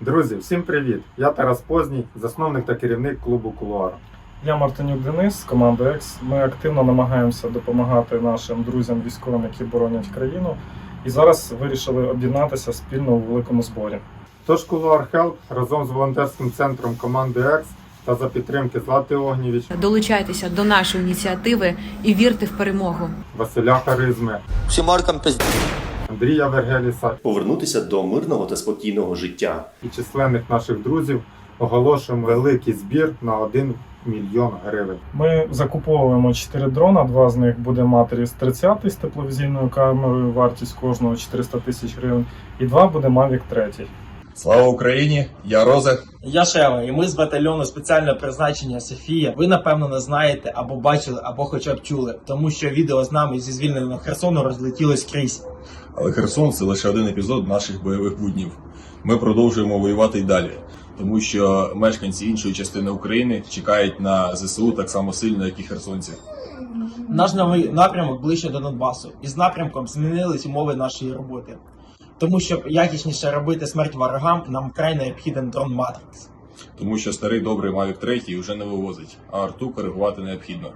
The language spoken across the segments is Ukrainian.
Друзі, всім привіт! Я Тарас Позній, засновник та керівник клубу Кулуар. Я Мартинюк Денис з команди Екс. Ми активно намагаємося допомагати нашим друзям військовим, які боронять країну. І зараз вирішили об'єднатися спільно у великому зборі. Тож Кулуар Хелп разом з волонтерським центром команди Екс та за підтримки Злати Огнєвіч, Долучайтеся до нашої ініціативи і вірте в перемогу. Василя Харизми, Всім маркам пизд... Андрія Вергеліса повернутися до мирного та спокійного життя. і численних наших друзів оголошуємо великий збір на 1 мільйон гривень. Ми закуповуємо 4 дрона. Два з них буде Matrix 30 з тепловізійною камерою, вартість кожного 400 тисяч гривень, і два буде Mavic 3. Слава Україні! Я Розе. Я Шева, і ми з батальйону спеціального призначення Софія. Ви напевно не знаєте або бачили, або хоча б чули, тому що відео з нами зі звільненого Херсону розлетілось скрізь. Але Херсон це лише один епізод наших бойових буднів. Ми продовжуємо воювати й далі, тому що мешканці іншої частини України чекають на ЗСУ так само сильно, як і херсонці. Наш новий напрямок ближче до Донбасу, і з напрямком змінились умови нашої роботи. Тому щоб якісніше робити смерть ворогам, нам вкрай необхіден дрон Матрикс. Тому що старий добрий Mavic 3 вже не вивозить, а арту коригувати необхідно.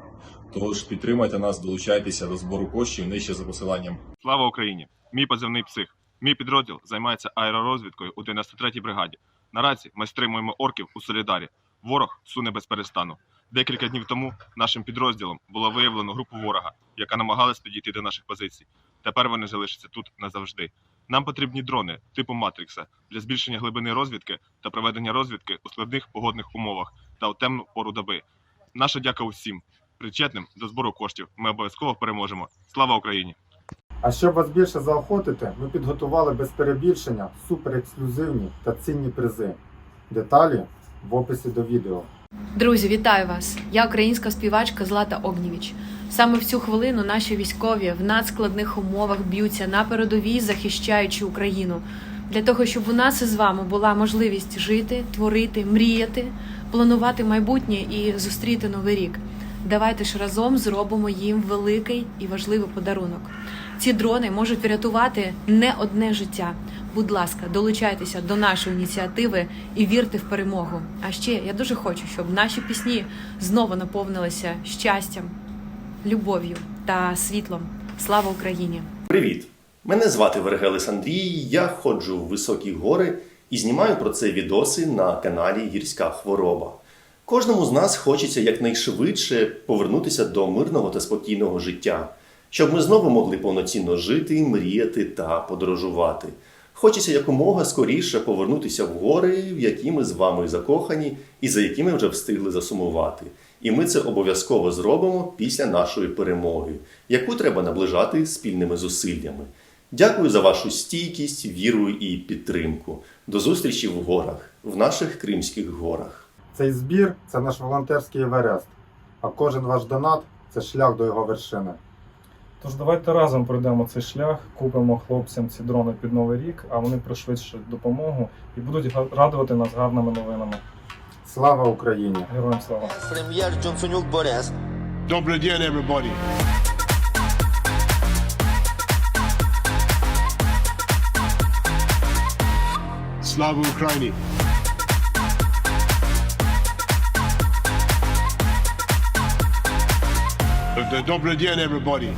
Тож підтримайте нас, долучайтеся до збору коштів нижче за посиланням. Слава Україні! Мій позивний псих. Мій підрозділ займається аеророзвідкою у 93-й бригаді. Наразі ми стримуємо орків у Солідарі. Ворог суне без перестану. Декілька днів тому нашим підрозділом було виявлено групу ворога, яка намагалась підійти до наших позицій. Тепер вони залишаться тут назавжди. Нам потрібні дрони типу Матрікса для збільшення глибини розвідки та проведення розвідки у складних погодних умовах та у темну пору доби. Наша дяка усім, причетним до збору коштів. Ми обов'язково переможемо. Слава Україні! А щоб вас більше заохотити, ми підготували без перебільшення суперексклюзивні та цінні призи. Деталі в описі до відео. Друзі, вітаю вас! Я українська співачка Злата Огнєвіч. Саме в цю хвилину наші військові в надскладних умовах б'ються на передовій, захищаючи Україну. Для того, щоб у нас із вами була можливість жити, творити, мріяти, планувати майбутнє і зустріти новий рік. Давайте ж разом зробимо їм великий і важливий подарунок. Ці дрони можуть врятувати не одне життя. Будь ласка, долучайтеся до нашої ініціативи і вірте в перемогу. А ще я дуже хочу, щоб наші пісні знову наповнилися щастям, любов'ю та світлом. Слава Україні! Привіт! Мене звати Вергелис Андрій. Я ходжу в високі гори і знімаю про це відоси на каналі Гірська Хвороба. Кожному з нас хочеться якнайшвидше повернутися до мирного та спокійного життя, щоб ми знову могли повноцінно жити, мріяти та подорожувати. Хочеться якомога скоріше повернутися в гори, в які ми з вами закохані і за якими вже встигли засумувати. І ми це обов'язково зробимо після нашої перемоги, яку треба наближати спільними зусиллями. Дякую за вашу стійкість, віру і підтримку. До зустрічі в горах, в наших Кримських горах. Цей збір це наш волонтерський Еверест, а кожен ваш донат це шлях до його вершини. Тож давайте разом пройдемо цей шлях, купимо хлопцям ці дрони під новий рік, а вони пришвидшать допомогу і будуть радувати нас гарними новинами. Слава Україні! Героям слава! Прем'єр Джонсонюк Борис. Добрый день, everybody. Слава Україні! Добрий день, everybody.